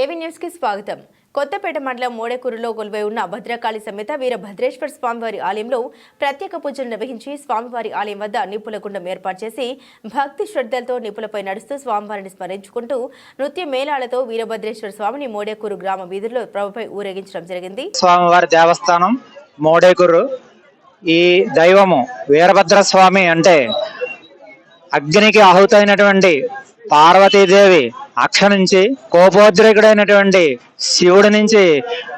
ఏవి న్యూస్కి స్వాగతం? కొత్తపేట మండలం మోడేకూరులో కొలువై ఉన్న భద్రకాళి సమేత వీరభద్రేశ్వర స్వామివారి ఆలయంలో ప్రత్యేక పూజలు నిర్వహించి స్వామివారి ఆలయం వద్ద నిపుల గుండం ఏర్పాటు చేసి భక్తి శ్రద్ధలతో నిప్పులపై నడుస్తూ స్వామివారిని స్మరించుకుంటూ నృత్య మేళాలతో వీరభద్రేశ్వర స్వామిని మోడేకూరు గ్రామ వీధుల్లో ప్రభుపై ఊరేగించడం జరిగింది. స్వామివారి దేవస్థానం మోడేకురు. ఈ దైవము వీరభద్ర స్వామి అంటే అగ్నికి ఆహుతైనటువంటి పార్వతీదేవి అక్ష నుంచి కోపోద్రేకుడైనటువంటి శివుడి నుంచి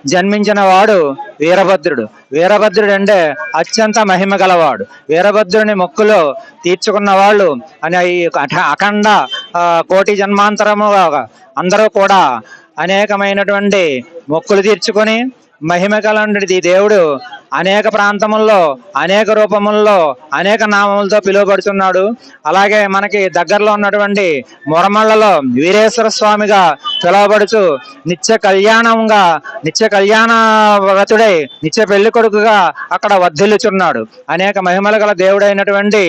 జన్మించిన వాడు వీరభద్రుడు. వీరభద్రుడు అంటే అత్యంత మహిమ గలవాడు. వీరభద్రుని మొక్కులో తీర్చుకున్న వాళ్ళు అని ఈ అఖండ కోటి జన్మాంతరముగా అందరూ కూడా అనేకమైనటువంటి మొక్కులు తీర్చుకొని మహిమ కలండి దేవుడు అనేక ప్రాంతముల్లో అనేక రూపముల్లో అనేక నామములతో పిలువబడుతున్నాడు. అలాగే మనకి దగ్గరలో ఉన్నటువంటి మొరమళ్ళలో వీరేశ్వర స్వామిగా పిలువబడుచు నిత్య కళ్యాణంగా నిత్య కళ్యాణ వ్రతుడై నిత్య పెళ్ళి కొడుకుగా అక్కడ వర్ధిల్లుచున్నాడు. అనేక మహిమలు గల దేవుడైనటువంటి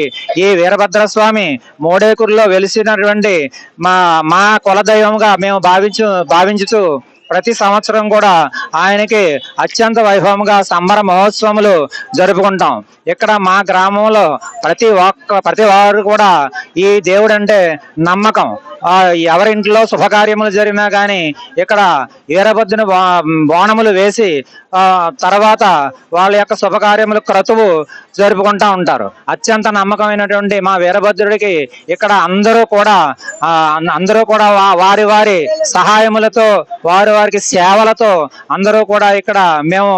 ఈ వీరభద్ర స్వామి మోడేకూరులో వెలిసినటువంటి మా మా కులదైవంగా మేము భావించు భావించుచు ప్రతి సంవత్సరం కూడా ఆయనకి అత్యంత వైభవంగా సంబర మహోత్సవములు జరుపుకుంటాం. ఇక్కడ మా గ్రామంలో ప్రతి ఒక్క ప్రతి వారు కూడా ఈ దేవుడు అంటే నమ్మకం. ఎవరింట్లో శుభకార్యములు జరిగినా కానీ ఇక్కడ వీరభద్రుని బో- బోనములు వేసి తర్వాత వాళ్ళ యొక్క శుభకార్యములు క్రతువు జరుపుకుంటా ఉంటారు. అత్యంత నమ్మకమైనటువంటి మా వీరభద్రుడికి ఇక్కడ అందరూ కూడా అందరూ కూడా వారి వారి సహాయములతో వారి వారికి సేవలతో అందరూ కూడా ఇక్కడ మేము